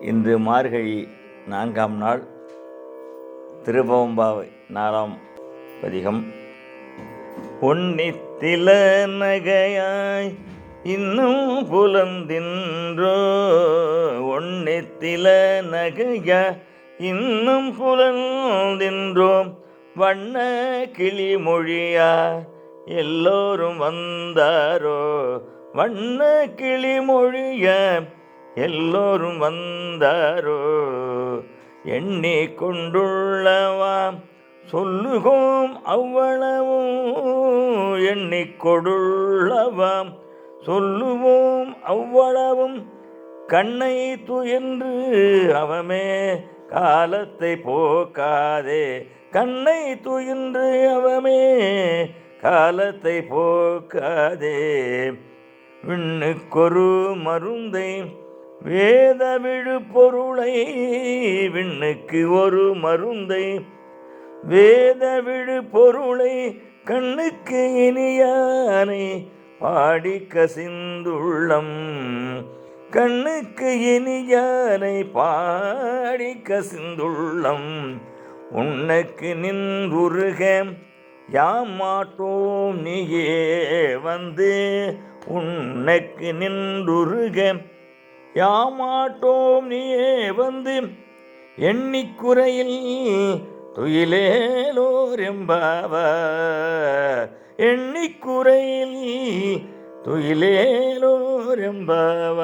இன்று மார்கழி நான்காம் நாள் திருபவம்பாவை நாலாம் பதிகம். உன்னித்தில நகையாய் இன்னும் புலந்தின்றோ? ஒன்னித்தில நகையா இன்னும் புலந்தின்றோம் வண்ண கிளி மொழியா எல்லோரும் வந்தாரோ? வண்ண கிளி எல்லோரும் வந்தாரோ? எண்ணி கொண்டுள்ளவாம் சொல்லுகோம் அவ்வளவும். எண்ணி கொடுள்ளவாம் சொல்லுவோம் அவ்வளவும். கண்ணை துயன்று அவமே காலத்தை போக்காதே. கண்ணை துயின்று அவமே காலத்தை போக்காதே. விண்ணுக்கொரு மருந்தை வேத விழுப்பொருளை விண்ணுக்கு ஒரு மருந்தை. வேத விழு பொருளை கண்ணுக்கு இனியானை பாடி கசிந்துள்ளம் கண்ணுக்கு இனியானை பாடி கசிந்துள்ளம் உன்னுக்கு நின்றுருக. யாம் மாட்டோம் நீயே வந்து உன்னுக்கு நின்றுருக. யாமாட்டோம் நீயே வந்து எண்ணிக்குறையில் துயிலேலோர் எம்பாவ எண்ணிக்குறையில் துயிலேலோர் எம்பாவ